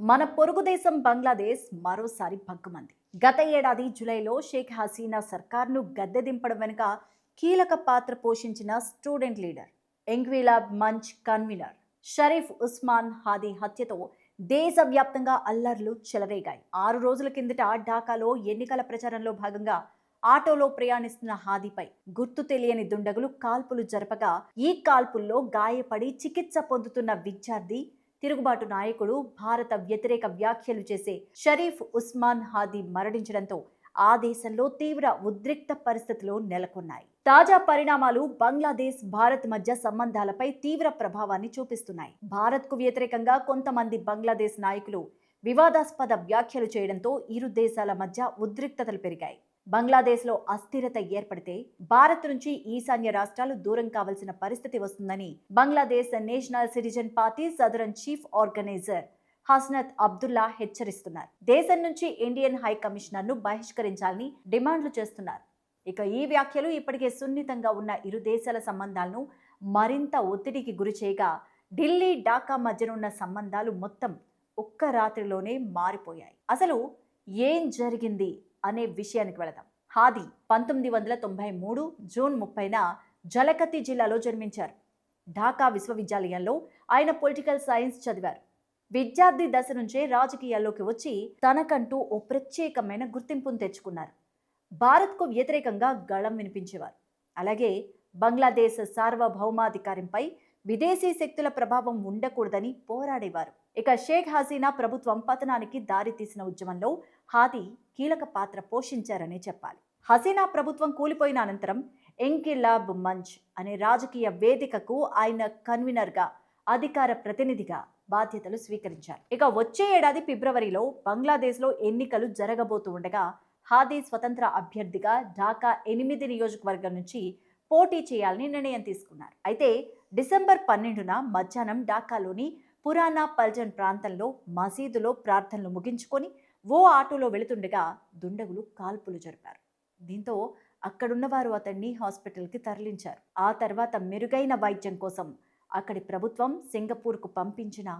మన పొరుగు దేశం బంగ్లాదేశ్ మరోసారి భగ్గుమంది. గత ఏడాది జూలైలో షేక్ హసీనా సర్కార్ను గద్దె దింపడం వెనుక కీలక పాత్ర పోషించిన student leader Inqilab Manch convener Sharif Osman Hadi హత్యతో దేశవ్యాప్తంగా అల్లర్లు చెలరేగాయి. ఆరు రోజుల కిందట ఢాకాలో ఎన్నికల ప్రచారంలో భాగంగా ఆటోలో ప్రయాణిస్తున్న హాదీపై గుర్తు తెలియని దుండగులు కాల్పులు జరపగా ఈ కాల్పుల్లో గాయపడి చికిత్స పొందుతున్న విద్యార్థి తిరుగుబాటు నాయకుడు భారత వ్యతిరేక వ్యాఖ్యలు చేసే షరీఫ్ ఉస్మాన్ హాదీ మరణించడంతో ఆ దేశంలో తీవ్ర ఉద్రిక్త పరిస్థితులు నెలకొన్నాయి. తాజా పరిణామాలు బంగ్లాదేశ్ భారత్ మధ్య సంబంధాలపై తీవ్ర ప్రభావాన్ని చూపిస్తున్నాయి. భారత్కు వ్యతిరేకంగా కొంతమంది బంగ్లాదేశ్ నాయకులు వివాదాస్పద వ్యాఖ్యలు చేయడంతో ఇరు దేశాల మధ్య ఉద్రిక్తతలు పెరిగాయి. బంగ్లాదేశ్లో అస్థిరత ఏర్పడితే భారత్ నుంచి ఈశాన్య రాష్ట్రాలు దూరం కావాల్సిన పరిస్థితి వస్తుందని Bangladesh national citizen party southern chief organiser Hasnat Abdullah హెచ్చరిస్తున్నారు. దేశం నుంచి ఇండియన్ హై కమిషనర్ను బహిష్కరించాలని డిమాండ్లు చేస్తున్నారు. ఇక ఈ వ్యాఖ్యలు ఇప్పటికే సున్నితంగా ఉన్న ఇరు దేశాల సంబంధాలను మరింత ఒత్తిడికి గురి చేయగా ఢిల్లీ ఢాకా మధ్యనున్న సంబంధాలు మొత్తం ఒక్క రాత్రిలోనే మారిపోయాయి. అసలు ఏం జరిగింది? అనే విషయానికి వెళదాం. హాది పంతొమ్మిది వందల తొంభై మూడు జూన్ ముప్పైన జలకత్తి జిల్లాలో జన్మించారు. ఢాకా విశ్వవిద్యాలయంలో ఆయన పొలిటికల్ సైన్స్ చదివారు. విద్యార్థి దశ నుంచే రాజకీయాల్లోకి వచ్చి తనకంటూ ఓ ప్రత్యేకమైన గుర్తింపును తెచ్చుకున్నారు. భారత్కు వ్యతిరేకంగా గళం వినిపించేవారు. అలాగే బంగ్లాదేశ్ సార్వభౌమాధికారంపై విదేశీ శక్తుల ప్రభావం ఉండకూడదని పోరాడేవారు. ఇక షేక్ హసీనా ప్రభుత్వం పతనానికి దారితీసిన ఉద్యమంలో హాది కీలక పాత్ర పోషించారనే చెప్పాలి. హసీనా ప్రభుత్వం కూలిపోయిన అనంతరం ఎంకిలాబ్ మంచ్ అనే రాజకీయ వేదికకు ఆయన కన్వీనర్గా అధికార ప్రతినిధిగా బాధ్యతలు స్వీకరించారు. ఇక వచ్చే ఏడాది ఫిబ్రవరిలో బంగ్లాదేశ్లో ఎన్నికలు జరగబోతూ ఉండగా హాదీ స్వతంత్ర అభ్యర్థిగా ఢాకా ఎనిమిది నియోజకవర్గం నుంచి పోటీ చేయాలని నిర్ణయం తీసుకున్నారు. అయితే డిసెంబర్ పన్నెండున మధ్యాహ్నం ఢాకాలోని పురానా పల్జన్ ప్రాంతంలో మసీదులో ప్రార్థనలు ముగించుకొని ఓ ఆటోలో వెళుతుండగా దుండగులు కాల్పులు జరిపారు. దీంతో అక్కడున్నవారు అతన్ని హాస్పిటల్కి తరలించారు. ఆ తర్వాత మెరుగైన వైద్యం కోసం అక్కడి ప్రభుత్వం సింగపూర్కు పంపించిన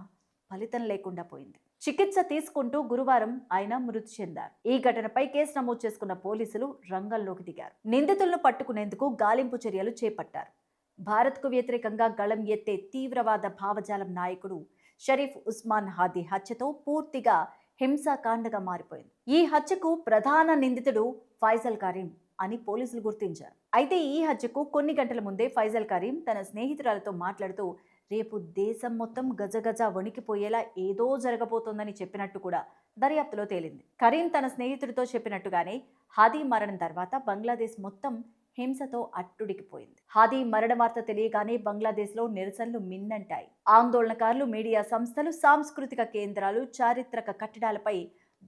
ఫలితం లేకుండా పోయింది. చికిత్స తీసుకుంటూ గురువారం ఆయన మృతి చెందారు. ఈ ఘటనపై కేసు నమోదు చేసుకున్న పోలీసులు రంగంలోకి దిగారు. నిందితులను పట్టుకునేందుకు గాలింపు చర్యలు చేపట్టారు. భారత్కు వ్యతిరేకంగా గళం ఎత్తే తీవ్రవాద భావజాలం నాయకుడు షరీఫ్ ఉస్మాన్ హాదీ హత్యతో పూర్తిగా హింసాకాండగా మారిపోయింది. ఈ హత్యకు ప్రధాన నిందితుడు ఫైజల్ కరీం అని పోలీసులు గుర్తించారు. అయితే ఈ హత్యకు కొన్ని గంటల ముందే ఫైజల్ కరీం తన స్నేహితురాలతో మాట్లాడుతూ రేపు దేశం మొత్తం గజగజ వణికిపోయేలా ఏదో జరగబోతోందని చెప్పినట్టు కూడా దర్యాప్తులో తేలింది. కరీం తన స్నేహితుడితో చెప్పినట్టుగానే హాదీ మరణం తర్వాత బంగ్లాదేశ్ మొత్తం హింసతో అట్టుడికిపోయింది. హాదీ మరణ వార్త తెలియగానే బంగ్లాదేశ్లో నిరసనలు మిన్నంటాయి. ఆందోళనకారులు మీడియా సంస్థలు సాంస్కృతిక కేంద్రాలు చారిత్రక కట్టడాలపై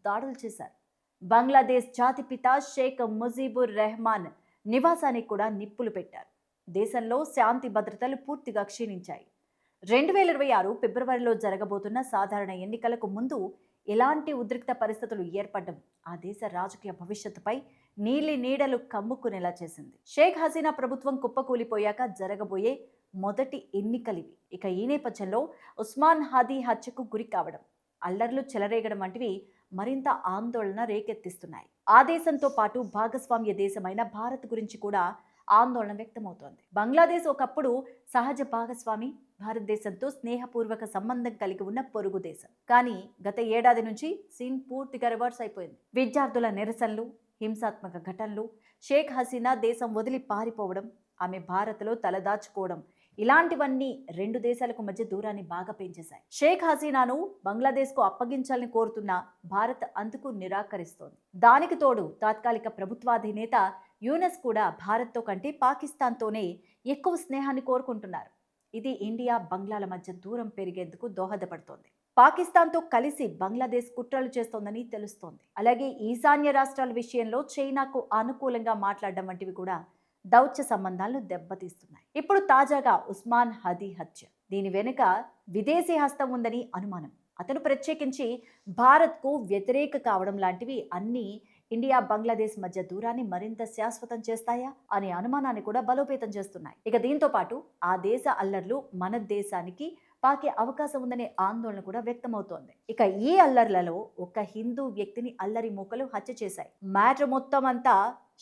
దాడులు చేశారు. బంగ్లాదేశ్ జాతిపిత షేక్ ముజీబుర్ రెహమాన్ నివాసానికి కూడా నిప్పులు పెట్టారు. దేశంలో శాంతి భద్రతలు పూర్తిగా క్షీణించాయి. రెండు వేల ఇరవై ఆరు ఫిబ్రవరిలో జరగబోతున్న సాధారణ ఎన్నికలకు ముందు ఎలాంటి ఉద్రిక్త పరిస్థితులు ఏర్పడడం ఆ దేశ రాజకీయ భవిష్యత్తుపై నీలి నీడలు కమ్ముకునేలా చేసింది. షేక్ హసీనా ప్రభుత్వం కుప్పకూలిపోయాక జరగబోయే మొదటి ఎన్నికలివి. ఇక ఈ నేపథ్యంలో ఉస్మాన్ హాదీ హత్యకు గురి కావడం అల్లర్లు చెలరేగడం వంటివి మరింత ఆందోళన రేకెత్తిస్తున్నాయి. ఆ దేశంతో పాటు భాగస్వామ్య దేశమైన భారత్ గురించి కూడా ఆందోళన వ్యక్తమవుతోంది. బంగ్లాదేశ్ ఒకప్పుడు సహజ భాగస్వామి భారతదేశంతో స్నేహపూర్వక సంబంధం కలిగి ఉన్న పొరుగు దేశం. కానీ గత ఏడాది నుంచి సీన్ పూర్తిగా రివర్స్ అయిపోయింది. విద్యార్థుల నిరసనలు హింసాత్మక ఘటనలు షేక్ హసీనా దేశం వదిలి పారిపోవడం ఆమె భారత్లో తలదాచుకోవడం ఇలాంటివన్నీ రెండు దేశాలకు మధ్య దూరాన్ని బాగా పెంచేశాయి. షేక్ హసీనాను బంగ్లాదేశ్కు అప్పగించాలని కోరుతున్న భారత్ అందుకు నిరాకరిస్తోంది. దానికి తోడు తాత్కాలిక ప్రభుత్వాధినేత యూనస్ కూడా భారత్తో కంటే పాకిస్తాన్తోనే ఎక్కువ స్నేహాన్ని కోరుకుంటున్నారు. ఇది ఇండియా బంగ్లాల మధ్య దూరం పెరిగేందుకు దోహదపడుతోంది. పాకిస్తాన్తో కలిసి బంగ్లాదేశ్ కుట్రలు చేస్తోందని తెలుస్తోంది. అలాగే ఈశాన్య రాష్ట్రాల విషయంలో చైనాకు అనుకూలంగా మాట్లాడడం వంటివి కూడా దౌత్య సంబంధాలను దెబ్బతీస్తున్నాయి. ఇప్పుడు తాజాగా ఉస్మాన్ హదీ హత్య. దీని వెనుక విదేశీ హస్తం ఉందని అనుమానం. అతను ప్రత్యేకించి భారత్కు వ్యతిరేక కావడం లాంటివి అన్నీ ఇండియా బంగ్లాదేశ్ మధ్య దూరాన్ని మరింత శాశ్వతం చేస్తాయా అనే అనుమానాన్ని కూడా బలోపేతం చేస్తున్నాయి. ఇక దీంతో పాటు ఆ దేశ అల్లర్లు మన దేశానికి పాకే అవకాశం ఉందనే ఆందోళన కూడా వ్యక్తమవుతోంది. ఇక ఈ అల్లర్లలో ఒక హిందూ వ్యక్తిని అల్లరి మూకలు హత్య చేశాయి. మ్యాటర్ మొత్తం అంతా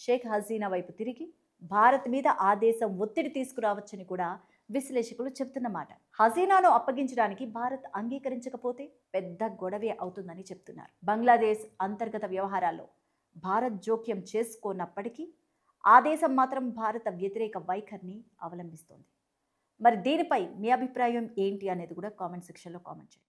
షేక్ హసీనా వైపు తిరిగి భారత్ మీద ఆ దేశం ఒత్తిడి తీసుకురావచ్చని కూడా విశ్లేషకులు చెప్తున్నమాట. హసీనాను అప్పగించడానికి భారత్ అంగీకరించకపోతే పెద్ద గొడవే అవుతుందని చెప్తున్నారు. బంగ్లాదేశ్ అంతర్గత వ్యవహారాల్లో భారత్ జోక్యం చేసుకోనప్పటికీ ఆ దేశం మాత్రం భారత వ్యతిరేక వైఖరిని అవలంబిస్తోంది. మరి దీనిపై మీ అభిప్రాయం ఏంటి అనేది కూడా కామెంట్ సెక్షన్లో కామెంట్ చేయండి.